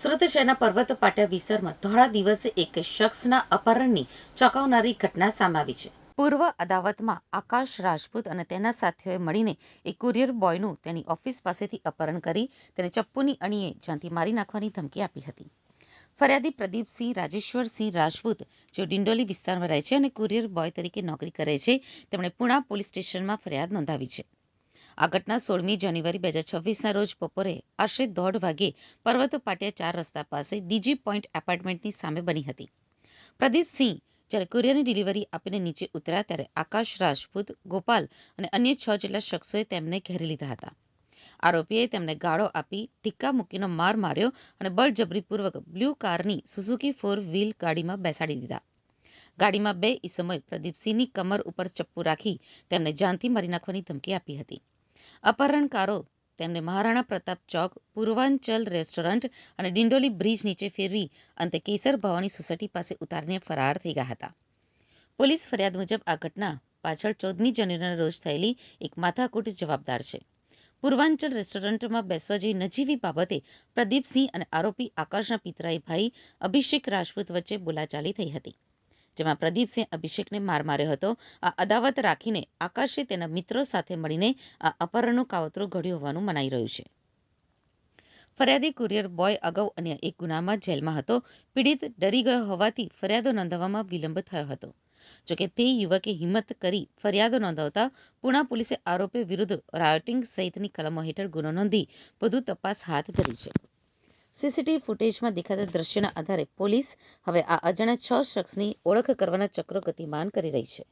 સુરત શહેરના પર્વત પાટિયા વિસરમાં ધોળા દિવસે એક શખ્સના અપહરણની ચોંકાવનારી ઘટના સામે આવી છે. પૂર્વ અદાવતમાં આકાશ રાજપૂત અને તેના સાથીઓએ મળીને એક કુરિયર બોયનું તેની ઓફિસ પાસેથી અપહરણ કરી તેને ચપ્પુની અણીએ જાનથી મારી નાખવાની ધમકી આપી હતી. ફરિયાદી પ્રદીપસિંહ, રાજેશ્વરસિંહ રાજપૂત જેઓ ડિંડોલી વિસ્તારમાં રહે છે અને કુરિયર બોય તરીકે નોકરી કરે છે, તેમણે પુણા પોલીસ સ્ટેશનમાં ફરિયાદ નોંધાવી છે. આ ઘટના સોળમી જાન્યુઆરી બે હજાર છવ્વીસના રોજ બપોરે આશરે દોઢ વાગે પર્વત પાટિયા ચાર રસ્તા પાસે ડીજી પોઈન્ટ એપાર્ટમેન્ટની સામે બની હતી. પ્રદીપસિંહ જ્યારે કુરિયરની ડિલિવરી આપીને નીચે ઉતર્યા ત્યારે આકાશ રાજપૂત, ગોપાલ અને અન્ય છ જેટલા શખ્સોએ તેમને ઘેરી લીધા હતા. આરોપીએ તેમને ગાળો આપી ટીક્કા મૂકીનો માર માર્યો અને બળજબરીપૂર્વક બ્લુ કારની સુઝુકી ફોર વ્હીલ ગાડીમાં બેસાડી દીધા. ગાડીમાં બે ઈસમોએ પ્રદીપસિંહની કમર ઉપર ચપ્પુ રાખી તેમને જાનથી મારી નાખવાની ધમકી આપી હતી. અપહરણકારો, તેમને મહારાણા પ્રતાપ ચોક, પૂર્વાંચલ રેસ્ટોરન્ટ અને ડિંડોલી બ્રિજ નીચે ફેરવી અંતે કેસર ભવાની સોસાયટી પાસે ઉતારીને ફરાર થઈ ગયા હતા. પોલીસ ફરિયાદ મુજબ આ ઘટના પાછળ ચૌદમી જાન્યુઆરીના રોજ થયેલી એક માથાકૂટ જવાબદાર છે. પૂર્વાંચલ રેસ્ટોરન્ટમાં બેસવા જેવી નજીવી બાબતે પ્રદીપસિંહ અને આરોપી આકાશના પિતરાઈ ભાઈ અભિષેક રાજપૂત વચ્ચે બોલાચાલી થઈ હતી. જેમાં પ્રદીપસિંહ અભિષેકને માર માર્યો હતો. આ અદાવત રાખીને આકાશે તેના મિત્રો સાથે મળીને આ અપહરણનું કાવતરું ઘડ્યું હોવાનું મનાઈ રહ્યું છે. ફરિયાદી કુરિયર બોય અગાઉ અન્ય એક ગુનામાં જેલમાં હતો. પીડિત ડરી ગયો હોવાથી ફરિયાદો નોંધાવવામાં વિલંબ થયો હતો. જોકે તે યુવકે હિંમત કરી ફરિયાદો નોંધાવતા પુણા પોલીસે આરોપી વિરુદ્ધ રાયોટિંગ સહિતની કલમો હેઠળ ગુનો નોંધી વધુ તપાસ હાથ ધરી છે. સીસીટીવી ફૂટેજમાં દેખાતા દ્રશ્યના આધારે પોલીસ હવે આ અજાણ્યા છ શખ્સની ઓળખ કરવાના ચક્રો ગતિમાન કરી રહી છે.